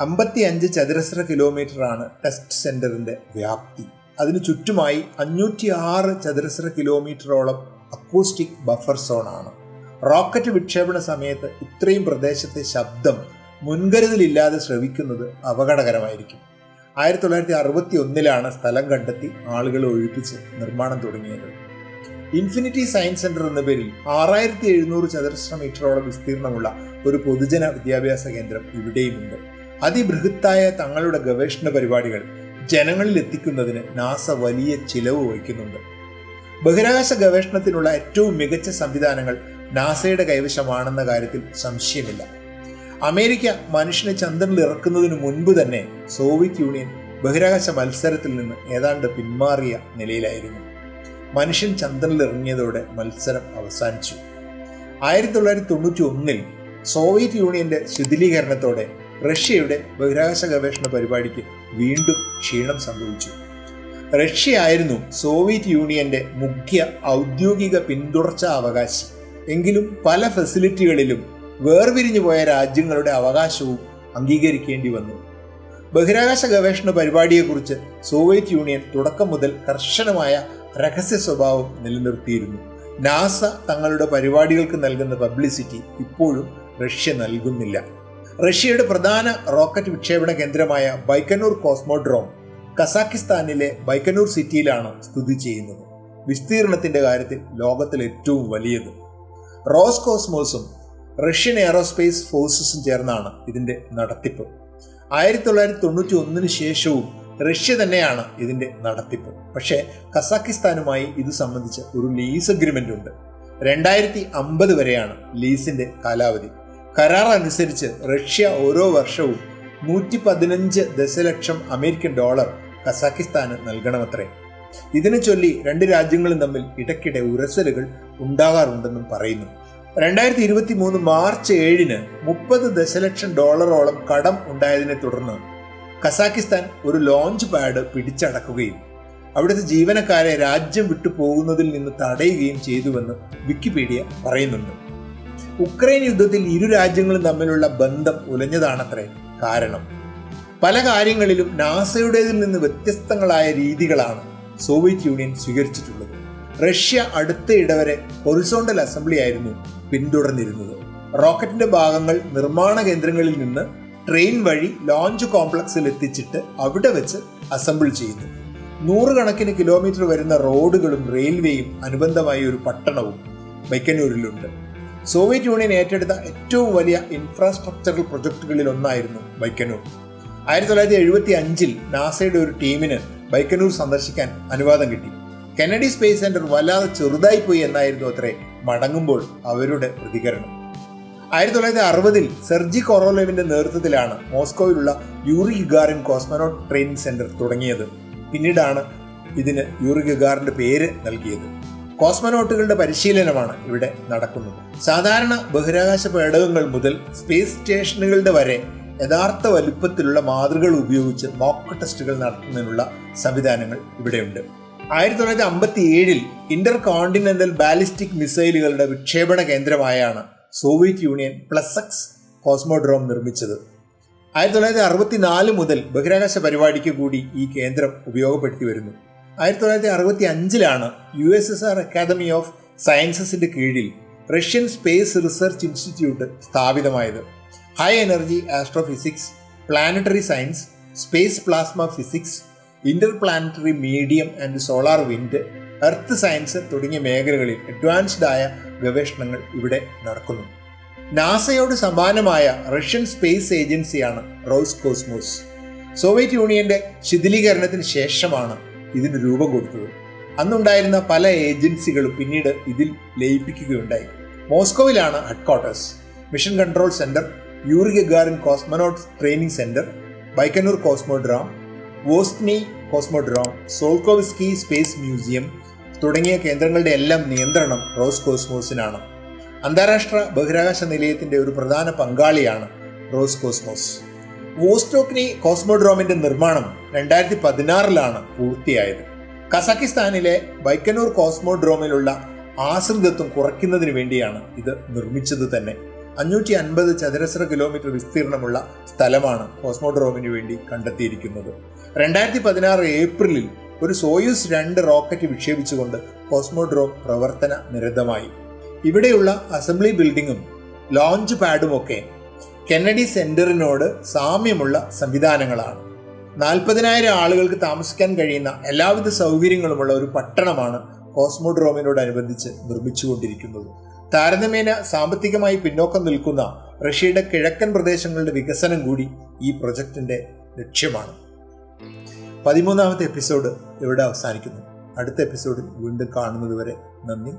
അമ്പത്തി അഞ്ച് ചതുരശ്ര കിലോമീറ്ററാണ് ടെസ്റ്റ് സെന്ററിന്റെ വ്യാപ്തി. അതിനു ചുറ്റുമായി അഞ്ഞൂറ്റി ആറ് ചതുരശ്ര കിലോമീറ്ററോളം അക്കോസ്റ്റിക് ബഫർ സോണാണ്. റോക്കറ്റ് വിക്ഷേപണ സമയത്ത് ഇത്രയും പ്രദേശത്തെ ശബ്ദം മുൻകരുതലില്ലാതെ ശ്രവിക്കുന്നത് അപകടകരമായിരിക്കും. ആയിരത്തി തൊള്ളായിരത്തി അറുപത്തി ഒന്നിലാണ് സ്ഥലം കണ്ടെത്തി ആളുകളെ ഒഴിപ്പിച്ച് നിർമ്മാണം തുടങ്ങിയത്. ഇൻഫിനിറ്റി സയൻസ് സെന്റർ എന്ന പേരിൽ ആറായിരത്തി എഴുന്നൂറ് ചതുരശ്ര മീറ്ററോളം വിസ്തീർണമുള്ള ഒരു പൊതുജന വിദ്യാഭ്യാസ കേന്ദ്രം ഇവിടെയുമുണ്ട്. അതിബൃഹത്തായ തങ്ങളുടെ ഗവേഷണ പരിപാടികൾ ജനങ്ങളിൽ എത്തിക്കുന്നതിന് നാസ വലിയ ചിലവ് വഹിക്കുന്നുണ്ട്. ബഹിരാകാശ ഗവേഷണത്തിനുള്ള ഏറ്റവും മികച്ച സംവിധാനങ്ങൾ നാസയുടെ കൈവശമാണെന്ന കാര്യത്തിൽ സംശയമില്ല. അമേരിക്ക മനുഷ്യനെ ചന്ദ്രനിൽ ഇറക്കുന്നതിന് മുൻപ് തന്നെ സോവിയറ്റ് യൂണിയൻ ബഹിരാകാശ മത്സരത്തിൽ നിന്ന് ഏതാണ്ട് പിന്മാറിയ നിലയിലായിരുന്നു. മനുഷ്യൻ ചന്ദ്രനിൽ ഇറങ്ങിയതോടെ മത്സരം അവസാനിച്ചു. ആയിരത്തി തൊള്ളായിരത്തി തൊണ്ണൂറ്റി ഒന്നിൽ സോവിയറ്റ് യൂണിയന്റെ ശിഥിലീകരണത്തോടെ റഷ്യയുടെ ബഹിരാകാശ ഗവേഷണ പരിപാടിക്ക് വീണ്ടും ക്ഷീണം സംഭവിച്ചു. റഷ്യ ആയിരുന്നു സോവിയറ്റ് യൂണിയന്റെ മുഖ്യ ഔദ്യോഗിക പിന്തുടർച്ചാ അവകാശി. എങ്കിലും പല ഫെസിലിറ്റികളിലും വേർപിരിഞ്ഞു പോയ രാജ്യങ്ങളുടെ അവകാശവും അംഗീകരിക്കേണ്ടി വന്നു. ബഹിരാകാശ ഗവേഷണ പരിപാടിയെക്കുറിച്ച് സോവിയറ്റ് യൂണിയൻ തുടക്കം മുതൽ കർശനമായ രഹസ്യ സ്വഭാവം നിലനിർത്തിയിരുന്നു. നാസ തങ്ങളുടെ പരിപാടികൾക്ക് നൽകുന്ന പബ്ലിസിറ്റി ഇപ്പോഴും റഷ്യ നൽകുന്നില്ല. റഷ്യയുടെ പ്രധാന റോക്കറ്റ് വിക്ഷേപണ കേന്ദ്രമായ ബൈക്കനൂർ കോസ്മോഡ്രോം കസാക്കിസ്ഥാനിലെ ബൈക്കനൂർ സിറ്റിയിലാണ് സ്ഥിതി ചെയ്യുന്നത്. വിസ്തീർണത്തിന്റെ കാര്യത്തിൽ ലോകത്തിൽ ഏറ്റവും വലിയത്. റോസ് കോസ്മോസും റഷ്യൻ എയറോസ്പേസ് ഫോഴ്സസും ചേർന്നാണ് ഇതിന്റെ നടത്തിപ്പ്. ആയിരത്തി തൊള്ളായിരത്തി തൊണ്ണൂറ്റി ഒന്നിന് ശേഷവും റഷ്യ തന്നെയാണ് ഇതിന്റെ നടത്തിപ്പ്. പക്ഷേ കസാക്കിസ്ഥാനുമായി ഇത് സംബന്ധിച്ച് ഒരു ലീസ് അഗ്രിമെന്റ് ഉണ്ട്. രണ്ടായിരത്തി അമ്പത് വരെയാണ് ലീസിന്റെ കാലാവധി. കരാർ അനുസരിച്ച് റഷ്യ ഓരോ വർഷവും നൂറ്റി പതിനഞ്ച് ദശലക്ഷം അമേരിക്കൻ ഡോളർ കസാക്കിസ്ഥാന് നൽകണമത്രേ. ഇതിനെ ചൊല്ലി രണ്ട് രാജ്യങ്ങളും തമ്മിൽ ഇടയ്ക്കിടെ ഉരസലുകൾ ഉണ്ടാകാറുണ്ടെന്നും പറയുന്നു. രണ്ടായിരത്തി ഇരുപത്തി മൂന്ന് മാർച്ച് ഏഴിന് മുപ്പത് ദശലക്ഷം ഡോളറോളം കടം ഉണ്ടായതിനെ തുടർന്ന് കസാക്കിസ്ഥാൻ ഒരു ലോഞ്ച് പാഡ് പിടിച്ചടക്കുകയും അവിടുത്തെ ജീവനക്കാരെ രാജ്യം വിട്ടു പോകുന്നതിൽ നിന്ന് തടയുകയും ചെയ്തുവെന്ന് വിക്കിപീഡിയ പറയുന്നുണ്ട്. ഉക്രൈൻ യുദ്ധത്തിൽ ഇരു രാജ്യങ്ങളും തമ്മിലുള്ള ബന്ധം ഉലഞ്ഞതാണത്രേ കാരണം. പല കാര്യങ്ങളിലും നാസയുടേതിൽ നിന്ന് വ്യത്യസ്തങ്ങളായ രീതികളാണ് സോവിയറ്റ് യൂണിയൻ സ്വീകരിച്ചിട്ടുള്ളത്. റഷ്യ അടുത്തയിടെ വരെ ഹൊറിസോണ്ടൽ അസംബ്ലി ആയിരുന്നു പിന്തുടർന്നിരുന്നത്. റോക്കറ്റിന്റെ ഭാഗങ്ങൾ നിർമ്മാണ കേന്ദ്രങ്ങളിൽ നിന്ന് ട്രെയിൻ വഴി ലോഞ്ച് കോംപ്ലക്സിൽ എത്തിച്ചിട്ട് അവിടെ വെച്ച് അസംബിൾ ചെയ്യുന്നു. നൂറുകണക്കിന് കിലോമീറ്റർ വരുന്ന റോഡുകളും റെയിൽവേയും അനുബന്ധമായ ഒരു പട്ടണവും ബൈക്കന്നൂരിലുണ്ട്. സോവിയറ്റ് യൂണിയൻ ഏറ്റെടുത്ത ഏറ്റവും വലിയ ഇൻഫ്രാസ്ട്രക്ചറൽ പ്രൊജക്ടുകളിൽ ഒന്നായിരുന്നു ബൈക്കന്നൂർ. ആയിരത്തി തൊള്ളായിരത്തി എഴുപത്തി അഞ്ചിൽ നാസയുടെ ഒരു ടീമിന് ബൈക്കനൂർ സന്ദർശിക്കാൻ അനുവാദം കിട്ടി. കെനഡി സ്പേസ് സെന്റർ വല്ലാതെ ചെറുതായി പോയി എന്നായിരുന്നു അത്രേ മടങ്ങുമ്പോൾ അവരുടെ പ്രതികരണം. ആയിരത്തി തൊള്ളായിരത്തി അറുപതിൽ സെർജി കൊറോലേവിന്റെ നേതൃത്വത്തിലാണ് മോസ്കോയിലുള്ള Yuri Gagarin cosmonaut training centre തുടങ്ങിയത്. പിന്നീടാണ് ഇതിന് യൂറി ഗിഗാറിന്റെ പേര് നൽകിയത്. കോസ്മനോട്ടുകളുടെ പരിശീലനമാണ് ഇവിടെ നടക്കുന്നത്. സാധാരണ ബഹിരാകാശ പേടകങ്ങൾ മുതൽ സ്പേസ് സ്റ്റേഷനുകളുടെ വരെ യഥാർത്ഥ വലുപ്പത്തിലുള്ള മാതൃകൾ ഉപയോഗിച്ച് മോക്ക് ടെസ്റ്റുകൾ നടത്തുന്നതിനുള്ള സംവിധാനങ്ങൾ ഇവിടെയുണ്ട്. ആയിരത്തി തൊള്ളായിരത്തി അമ്പത്തി ഏഴിൽ ഇന്റർ കോണ്ടിനെന്റൽ ബാലിസ്റ്റിക് മിസൈലുകളുടെ വിക്ഷേപണ കേന്ദ്രമായാണ് സോവിയറ്റ് യൂണിയൻ പ്ലസക്സ് കോസ്മോഡ്രോം നിർമ്മിച്ചത്. ആയിരത്തി തൊള്ളായിരത്തി അറുപത്തിനാല് മുതൽ ബഹിരാകാശ പരിപാടിക്ക് കൂടി ഈ കേന്ദ്രം ഉപയോഗപ്പെടുത്തി വരുന്നു. ആയിരത്തി തൊള്ളായിരത്തി അറുപത്തി അഞ്ചിലാണ് U S S R academy of സയൻസസിന്റെ കീഴിൽ റഷ്യൻ സ്പേസ് റിസർച്ച് ഇൻസ്റ്റിറ്റ്യൂട്ട് സ്ഥാപിതമായത്. High energy astrophysics planetary science space plasma physics inter planetary medium and solar wind earth science തുടങ്ങിയ മേഖലകളിൽ അഡ്വാൻസ്ഡ് ആയ ഗവേഷണങ്ങൾ ഇവിടെ നടക്കുന്നു. നാസയോട് സമാനമായ റഷ്യൻ സ്പേസ് ഏജൻസിയാണ് റോസ് കോസ്മോസ്. സോവിയറ്റ് യൂണിയന്റെ ശിഥിലീകരണത്തിന് ശേഷമാണ് ഇതിന് രൂപം കൊടുത്തത്. അന്നുണ്ടായിരുന്ന പല ഏജൻസികളും പിന്നീട് ഇതിൽ ലയിപ്പിക്കുകയുണ്ടായി. മോസ്കോവിലാണ് headquarters mission control centre Yuri Gagarin cosmonaut training centre Baikonur cosmodrome Vostochny cosmodrome Tsiolkovsky space museum തുടങ്ങിയ കേന്ദ്രങ്ങളുടെ എല്ലാം നിയന്ത്രണം റോസ് കോസ്മോസിനാണ്. അന്താരാഷ്ട്ര ബഹിരാകാശ നിലയത്തിന്റെ ഒരു പ്രധാന പങ്കാളിയാണ് റോസ് കോസ്മോസ്. വോസ്റ്റോക്നി കോസ്മോഡ്രോമിന്റെ നിർമ്മാണം രണ്ടായിരത്തി പതിനാറിലാണ് പൂർത്തിയായത്. കസാക്കിസ്ഥാനിലെ ബൈക്കനൂർ കോസ്മോഡ്രോമിലുള്ള ആശ്രിതത്വം കുറയ്ക്കുന്നതിന് വേണ്ടിയാണ് ഇത് നിർമ്മിച്ചത് തന്നെ. അഞ്ഞൂറ്റി അൻപത് ചതുരശ്ര കിലോമീറ്റർ വിസ്തീർണമുള്ള സ്ഥലമാണ് കോസ്മോഡ്രോമിന് വേണ്ടി കണ്ടെത്തിയിരിക്കുന്നത്. രണ്ടായിരത്തി പതിനാറ് ഏപ്രിലിൽ ഒരു സോയൂസ് രണ്ട് റോക്കറ്റ് വിക്ഷേപിച്ചുകൊണ്ട് കോസ്മോഡ്രോം പ്രവർത്തന നിരതമായി. ഇവിടെയുള്ള അസംബ്ലി ബിൽഡിങ്ങും ലോഞ്ച് പാഡുമൊക്കെ കെന്നഡി സെന്ററിനോട് സാമ്യമുള്ള സംവിധാനങ്ങളാണ്. നാൽപ്പതിനായിരം ആളുകൾക്ക് താമസിക്കാൻ കഴിയുന്ന എല്ലാവിധ സൗകര്യങ്ങളുമുള്ള ഒരു പട്ടണമാണ് കോസ്മോഡ്രോമിനോടനുബന്ധിച്ച് നിർമ്മിച്ചുകൊണ്ടിരിക്കുന്നത്. താരതമ്യേന സാമ്പത്തികമായി പിന്നോക്കം നിൽക്കുന്ന റഷ്യയുടെ കിഴക്കൻ പ്രദേശങ്ങളുടെ വികസനം കൂടി ഈ പ്രൊജക്ടിന്റെ ലക്ഷ്യമാണ്. പതിമൂന്നാമത്തെ എപ്പിസോഡ് ഇവിടെ അവസാനിക്കുന്നു. അടുത്ത എപ്പിസോഡിൽ വീണ്ടും കാണുന്നതുവരെ നന്ദി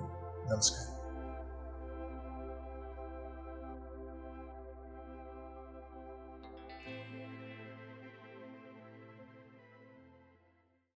നമസ്കാരം.